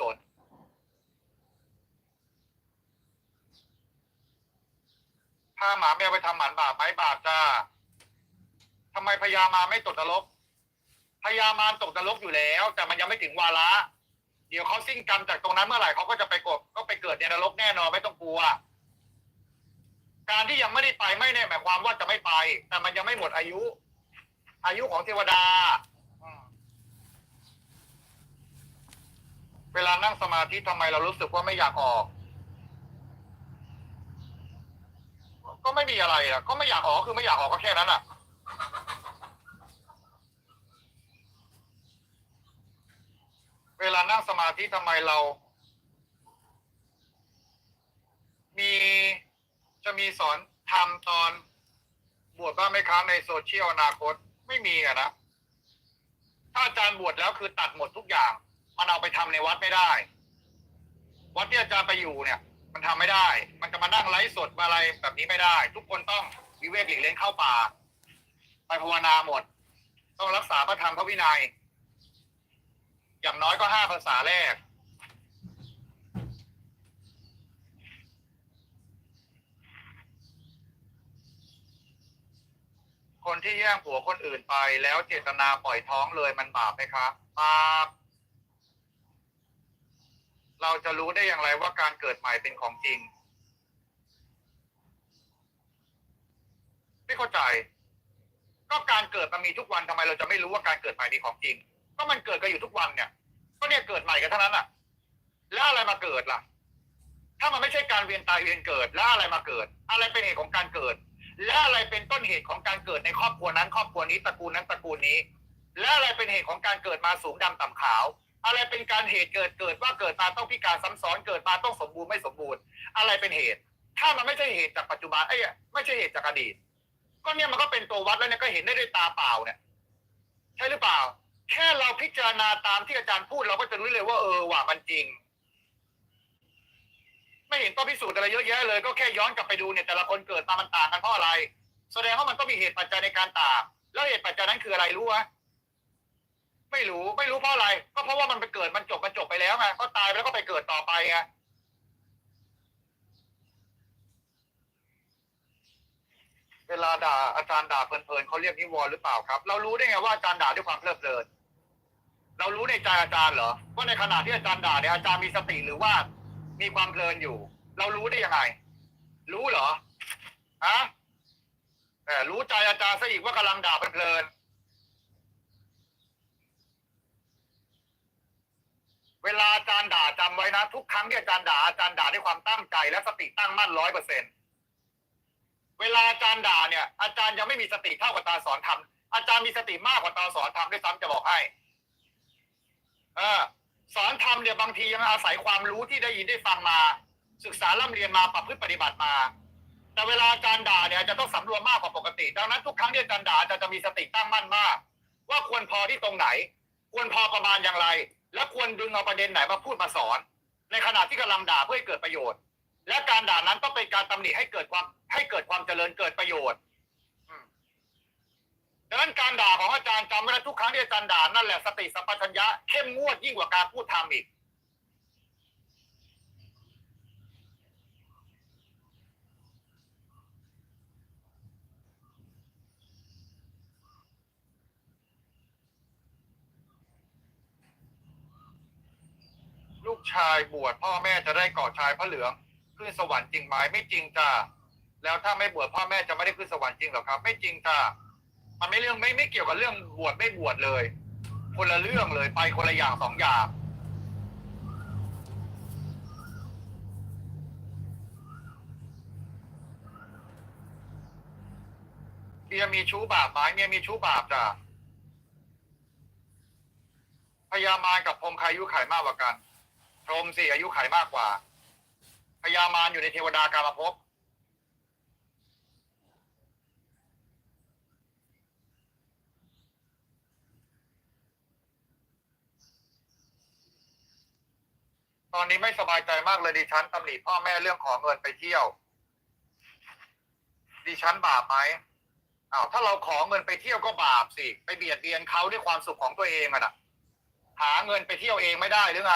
ศลพาหมาแมวไปทำหมันบาปไหมบาปจ้าทำไมพญามาไม่ตกนรกพญามารตกนรกอยู่แล้ว แต่มันยังไม่ถึงวาระ เดี๋ยวเขาสิ้นกรรมจากตรงนั้นเมื่อไหร่เขาก็จะไปกบก็ไปเกิดในนรกแน่นอนไม่ต้องกลัว การที่ยังไม่ได้ไปไม่ได้หมายความว่าจะไม่ไป แต่มันยังไม่หมดอายุ อายุของเทวดาอืม เวลานั่งสมาธิทำไมเรารู้สึกว่าไม่อยากออก ก็ไม่มีอะไรอะ ก็ไม่อยากออกคือไม่อยากออกก็แค่นั้นอะ เวลานั่งสมาธิทำไมเรา มีจะมีสอนทำตอนบวชบ้างไหมครับในโซเชียลอนาคต ไม่มีอะนะ ถ้าอาจารย์บวชแล้วคือตัดหมดทุกอย่าง มันเอาไปทำในวัดไม่ได้ วัดที่อาจารย์ไปอยู่เนี่ย มันทำไม่ได้ มันจะมานั่งไลฟ์สดมาอะไรแบบนี้ไม่ได้ ทุกคนต้องวิเวกหลีกเล่นเข้าป่า ไปภาวนาหมด ต้องรักษาพระธรรมพระวินัย อย่างน้อยก็ห้าภาษาแรกคนที่แย่งผัวคนอื่นไปแล้วเจตนาปล่อยท้องเลยมันบาปไหมครับบาป เราจะรู้ได้อย่างไรว่าการเกิดใหม่เป็นของจริง ไม่เข้าใจ ก็การเกิดมันมีทุกวันทำไมเราจะไม่รู้ว่าการเกิดใหม่เป็นของจริง ก็มันเกิดกันอยู่ทุกวันเนี่ย ก็เนี่ยเกิดใหม่กันเท่านั้นอะ แล้วอะไรมาเกิดล่ะ ถ้ามันไม่ใช่การเวียนตายเวียนเกิด แล้วอะไรมาเกิด อะไรเป็นเหตุของการเกิด และอะไรเป็นต้นเหตุของการเกิดในครอบครัวนั้น ครอบครัวนี้ตระกูลนั้นตระกูลนี้ และอะไรเป็นเหตุของการเกิดมาสูงดำต่ำขาว อะไรเป็นการเหตุเกิดเกิดว่าเกิดมาต้องพิการซ้ำซ้อนเกิดมาต้องสมบูรณ์ไม่สมบูรณ์ อะไรเป็นเหตุ ถ้ามันไม่ใช่เหตุจากปัจจุบันไอ้ยไม่ใช่เหตุจากอดีต ก็เนี่ยมันก็เป็นตัววัดแล้วเนี่ยก็เห็นได้ด้วยตาเปล่าเนี่ยใช่หรือเปล่า แค่เราพิจารณาตามที่อาจารย์พูดเราก็จะรู้เลยว่าเออว่ามันจริง ไม่เห็นต้องพิสูจน์อะไรเยอะแยะเลย ก็แค่ย้อนกลับไปดูเนี่ยแต่ละคนเกิดมามันต่างกันเพราะอะไร แสดงว่ามันต้องมีเหตุปัจจัยในการต่างแล้วเหตุปัจจัยนั้นคืออะไรรู้ไหม ไม่รู้ไม่รู้เพราะอะไร ก็เพราะว่ามันไปเกิดมันจบมันจบไปแล้วไงก็ตายไปแล้วก็ไปเกิดต่อไปไงเวลาด่าอาจารย์ด่าเพลินๆเขาเรียกนิวรณ์หรือเปล่าครับ เรารู้ได้ไงว่าอาจารย์ด่าด้วยความเพลิดเพลิน เรารู้ในใจอาจารย์เหรอว่าในขณะที่อาจารย์ด่าเนี่ยอาจารย์มีสติหรือว่ามีความเพลินอยู่ เรารู้ได้ยังไง รู้เหรอฮะแหมรู้ใจอาจารย์ซะอีกว่ากำลังด่าเพลินๆเวลาอาจารย์ด่าจำ ไว้นะ ทุกครั้งที่อาจารย์ด่าอาจารย์ด่าด้วยความตั้งใจและสติตั้งมั่นร้อยเปอร์เซ็นเวลาอาจารย์ด่าเนี่ย อาจารย์ยังไม่มีสติเท่ากับตาสอนทำอาจารย์มีสติมากกว่าตาสอนทำด้วยซ้ำจะบอกให้เออสอนทำเนี่ยบางทียังอาศัยความรู้ที่ได้ยินได้ฟังมา ศึกษาล่ำเรียนมาประพฤติปฏิบัติมา แต่เวลาอาจารย์ด่าเนี่ยจะต้องสำรวมมากกว่าปกติ ดังนั้นทุกครั้งที่อาจารย์ด่าอาจารย์จะมีสติตั้งมั่นมาก ว่าควรพอที่ตรงไหน ควรพอประมาณอย่างไร และควรดึงเอาประเด็นไหนมาพูดมาสอน ในขณะที่กำลังด่าเพื่อให้เกิดประโยชน์ และการด่านั้นต้องเป็นการตำหนิให้เกิดความให้เกิดความเจริญเกิดประโยชน์ดังนั้นการด่าของอาจารย์จำไว้นะทุกครั้งที่อาจารย์ด่านั่นแหละสติสัมปชัญญะเข้มงวดยิ่งกว่าการพูดทำอีก ชายบวชพ่อแม่จะได้ก่อชายพระเหลืองขึ้นสวรรค์จริงไหมไม่จริงจ้าแล้วถ้าไม่บวชพ่อแม่จะไม่ได้ขึ้นสวรรค์จริงหรอครับ ไม่จริงจ้ามันไม่เรื่องไม่ไม่เกี่ยวกับเรื่องบวชไม่บวชเลย คนละเรื่องเลยไปคนละอย่างสองอย่างเมียมีชู้บาปไหมเมียมีชู้บาปจ้ะพญามารกับพรหมใคายุไขมากกว่ากัน พรหมสิอายุไขมากกว่าพญามารอยู่ในเทวดากามภพตอนนี้ไม่สบายใจมากเลยดิฉันตำหนิพ่อแม่เรื่องของเงินไปเที่ยว ดิฉันบาปไหมอ้าวถ้าเราขอเงินไปเที่ยวก็บาปสิ ไปเบียดเบียนเขาด้วยความสุขของตัวเองอะนะหาเงินไปเที่ยวเองไม่ได้หรือไง